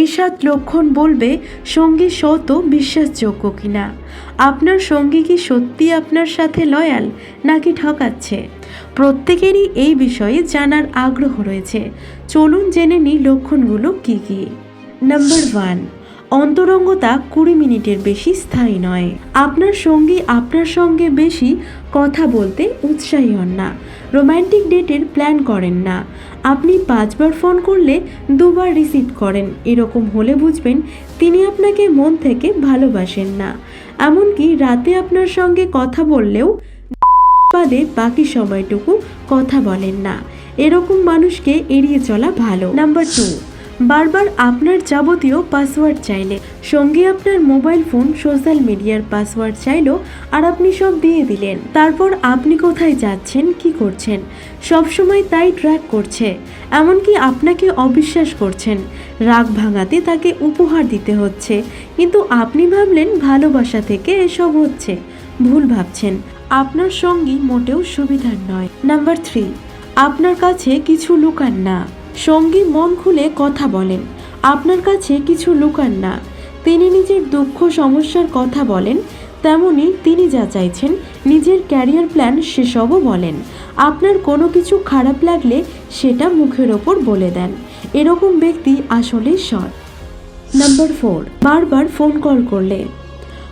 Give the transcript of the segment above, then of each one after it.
এই সাত লক্ষণ বলবে সঙ্গী সত বিশ্বাসযোগ্য কিনা? আপনার সঙ্গী কি সত্যি আপনার সাথে লয়াল নাকি ঠকাচ্ছে? প্রত্যেকেরই এই বিষয়ে জানার আগ্রহ রয়েছে। চলুন জেনে নিই লক্ষণগুলো কী কী। নাম্বার ওয়ান অন্তরঙ্গতা কুড়ি মিনিটের বেশি স্থায়ী নয়। আপনার সঙ্গী আপনার সঙ্গে বেশি কথা বলতে উৎসাহী হন না। রোমান্টিক ডেটের প্ল্যান করেন না। আপনি পাঁচবার ফোন করলে দুবার রিসিভ করেন। এরকম হলে বুঝবেন তিনি আপনাকে মন থেকে ভালোবাসেন না। এমনকি রাতে আপনার সঙ্গে কথা বললেও বাদে বাকি সময়টুকু কথা বলেন না। এরকম মানুষকে এড়িয়ে চলা ভালো। নাম্বার টু বারবার আপনার যাবতীয় পাসওয়ার্ড চাইলে। সঙ্গে আপনার মোবাইল ফোন সোশ্যাল মিডিয়ার পাসওয়ার্ড চাইলো আর আপনি সব দিয়ে দিলেন। তারপর আপনি কোথায় যাচ্ছেন, কি করছেন? সব সময় তাই ট্র্যাক করছে। এমনকি আপনাকে অবিশ্বাস করছেন। রাগ ভাঙাতে তাকে উপহার দিতে হচ্ছে। কিন্তু আপনি ভাবলেন ভালোবাসা থেকে এসব হচ্ছে। ভুল ভাবছেন। আপনার সঙ্গী মোটেও সুবিধার নয়। নাম্বার থ্রি আপনার কাছে কিছু লুকান না। সঙ্গী মন খুলে কথা বলেন। আপনার কাছে কিছু লুকান না। তিনি নিজের দুঃখ সমস্যার কথা বলেন, তেমনি তিনি যা চাইছেন, নিজের ক্যারিয়ার প্ল্যান সেসবও বলেন। আপনার কোনো কিছু খারাপ লাগলে সেটা মুখের ওপর বলে দেন। এরকম ব্যক্তি আসলেই সৎ। নাম্বার ফোর, বারবার ফোন কল করলে।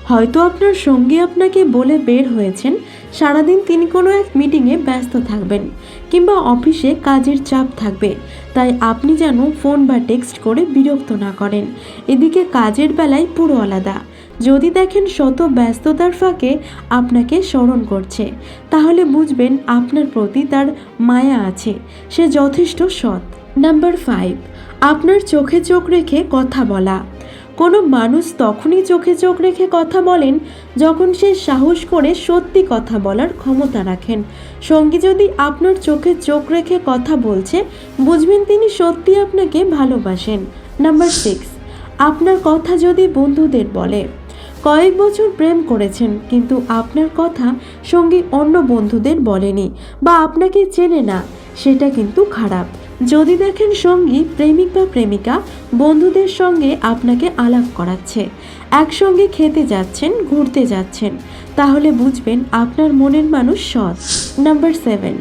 হয়তো আপনার সঙ্গী আপনাকে বলে বের হয়েছেন, সারাদিন তিনি কোনো এক মিটিংয়ে ব্যস্ত থাকবেন কিংবা অফিসে কাজের চাপ থাকবে, তাই আপনি যেন ফোন বা টেক্সট করে বিরক্ত না করেন। এদিকে কাজের বেলায় পুরো আলাদা। যদি দেখেন শত ব্যস্ততার ফাঁকে আপনাকে স্মরণ করছে, তাহলে বুঝবেন আপনার প্রতি তার মায়া আছে, সে যথেষ্ট সৎ। নাম্বার ফাইভ, আপনার চোখে চোখ রেখে কথা বলা। কোনো মানুষ তখনই চোখে চোখ রেখে কথা বলেন যখন সে সাহস করে সত্যি কথা বলার ক্ষমতা রাখেন। সঙ্গী যদি আপনার চোখে চোখ রেখে কথা বলছে, বুঝবেন তিনি সত্যি আপনাকে ভালোবাসেন। নাম্বার সিক্স আপনার কথা যদি বন্ধুদের বলে, কয়েক বছর প্রেম করেছেন কিন্তু আপনার কথা সঙ্গী অন্য বন্ধুদের বলেনি বা আপনাকে চেনে না, সেটা কিন্তু খারাপ। যদি দেখেন সঙ্গী, প্রেমিক বা প্রেমিকা, বন্ধুদের সঙ্গে আপনাকে আলাপ করাচ্ছে, একসঙ্গে খেতে যাচ্ছেন, ঘুরতে যাচ্ছেন, তাহলে বুঝবেন আপনার মনের মানুষ সৎ। নাম্বার সেভেন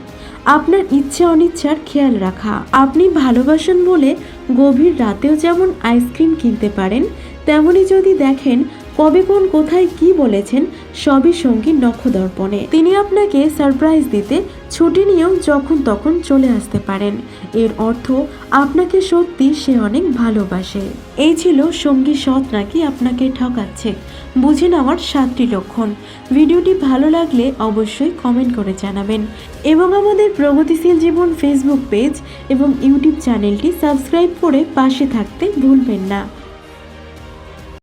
আপনার ইচ্ছে অনিচ্ছার খেয়াল রাখা। আপনি ভালোবাসেন বলে গভীর রাতেও যেমন আইসক্রিম কিনতে পারেন, তেমনি যদি দেখেন কবে কোন কোথায় কি বলেছেন, সবই সঙ্গী নখদর্পণে। তিনি আপনাকে সারপ্রাইজ দিতে ছুটি নিয়েও যখন তখন চলে আসতে পারেন। এর অর্থ, আপনাকে সত্যি সে অনেক ভালোবাসে। এই ছিল সঙ্গী সৎ নাকি আপনাকে ঠকাচ্ছে? বুঝে নেওয়ার সাতটি লক্ষণ। ভিডিওটি ভালো লাগলে অবশ্যই কমেন্ট করে জানাবেন। এবং আমাদের প্রগতিশীল জীবন ফেসবুক পেজ এবং ইউটিউব চ্যানেলটি সাবস্ক্রাইব করে পাশে থাকতে ভুলবেন না।